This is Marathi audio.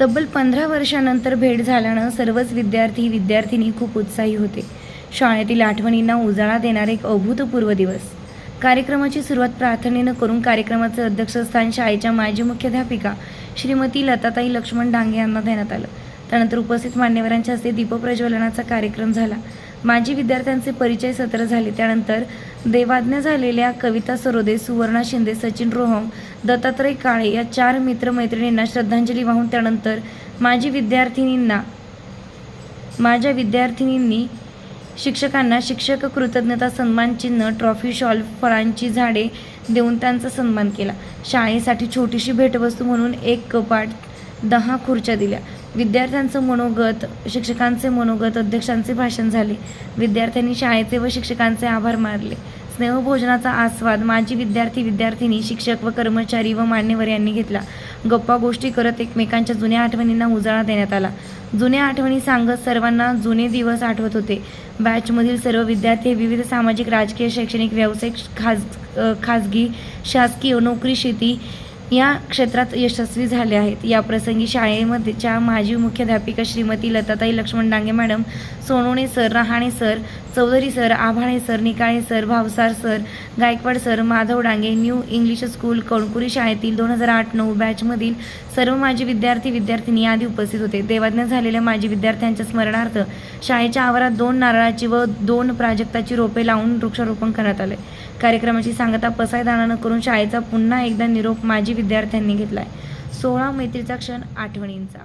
तब्बल पंधरा वर्षानंतर भेट झाल्यानं सर्वच विद्यार्थी विद्यार्थिनी खूप उत्साही होते. शाळेतील आठवणींना उजाळा देणारे एक अभूतपूर्व दिवस. कार्यक्रमाची सुरुवात प्रार्थनेनं करून कार्यक्रमाचे अध्यक्षस्थान शाळेच्या माजी मुख्याध्यापिका श्रीमती लताताई लक्ष्मण डांगे यांना देण्यात आलं. त्यानंतर उपस्थित मान्यवरांच्या हस्ते दीपप्रज्वलनाचा कार्यक्रम झाला. माजी विद्यार्थ्यांचे परिचय सत्र झाले. त्यानंतर देवाज्ञ झालेल्या कविता सरोदे सुवर्णा शिंदे सचिन रोहम दत्तात्रय काळे या चार मित्रमैत्रिणींना श्रद्धांजली वाहून त्यानंतर माजी विद्यार्थिनींना माझ्या विद्यार्थिनींनी शिक्षकांना शिक्षक कृतज्ञता सन्मान चिन्ह ट्रॉफी शॉल फळांची झाडे देऊन त्यांचा सन्मान केला. शाळेसाठी छोटीशी भेटवस्तू म्हणून एक कपाट दहा खुर्च्या दिल्या. विद्यार्थ्यांचं मनोगत शिक्षकांचे मनोगत अध्यक्षांचे भाषण झाले. विद्यार्थ्यांनी शाळेचे व शिक्षकांचे आभार मानले. स्नेहभोजनाचा आस्वाद माजी विद्यार्थी विद्यार्थिनी शिक्षक व कर्मचारी व मान्यवर यांनी घेतला. गप्पा गोष्टी करत एकमेकांच्या जुन्या आठवणींना उजाळा देण्यात आला. जुन्या आठवणी सांगत सर्वांना जुने दिवस आठवत होते. बॅचमधील सर्व विद्यार्थी विविध सामाजिक राजकीय शैक्षणिक व्यावसायिक खाज खाजगी शासकीय नोकरी शेती या क्षेत्रात यशस्वी झाले आहेत. या प्रसंगी शाळेमध्येच्या माजी मुख्याध्यापिका Shrimati Latatai Laxman Dange madam Sonone sir Rahane sir Chaudhari sir Abhale sir Nikale sir Bhavsar sir Gaikwad sir Madhav Dange new English school Kankuri शाळेतील दोन हजार आठ नऊ बॅचमधील सर्व माजी विद्यार्थी विद्यार्थिनी आदी उपस्थित होते. देवाज्ञ झालेल्या माजी विद्यार्थ्यांच्या स्मरणार्थ शाळेच्या आवारात दोन नारळाची व दोन प्राजक्ताची रोपे लावून वृक्षारोपण करण्यात आले. कार्यक्रमाची सांगता पसायदानानं करून शाळेचा पुन्हा एकदा निरोप माजी विद्यार्थ्यांनी घेतलाय. सोळा मैत्रीचा क्षण आठवणींचा.